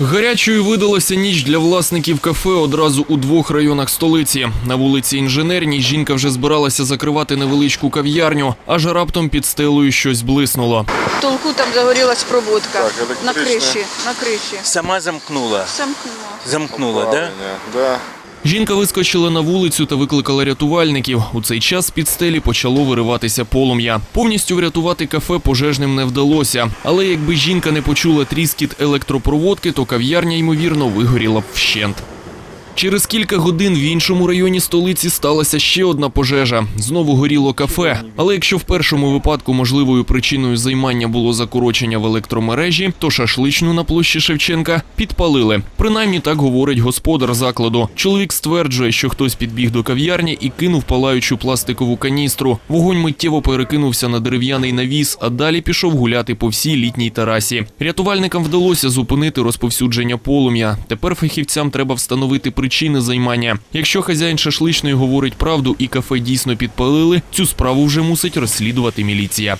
Гарячою видалася ніч для власників кафе одразу у двох районах столиці. На вулиці Інженерній жінка вже збиралася закривати невеличку кав'ярню, аж раптом під стелою щось блиснуло. В толку там загорілась проводка Так, на криші. На криші. Сама замкнула. Замкнула. Замкнула, да? Правильно, да? Жінка вискочила на вулицю та викликала рятувальників. У цей час з під стелі почало вириватися полум'я. Повністю врятувати кафе пожежним не вдалося. Але якби жінка не почула тріскіт електропроводки, то кав'ярня ймовірно вигоріла б вщент. Через кілька годин в іншому районі столиці сталася ще одна пожежа. Знову горіло кафе. Але якщо в першому випадку можливою причиною займання було закорочення в електромережі, то шашличну на площі Шевченка підпалили. Принаймні так говорить господар закладу. Чоловік стверджує, що хтось підбіг до кав'ярні і кинув палаючу пластикову каністру. Вогонь миттєво перекинувся на дерев'яний навіс, а далі пішов гуляти по всій літній терасі. Рятувальникам вдалося зупинити розповсюдження полум'я. Тепер фахівцям треба встановити причини займання. Якщо хазяїн шашличної говорить правду і кафе дійсно підпалили, цю справу вже мусить розслідувати міліція.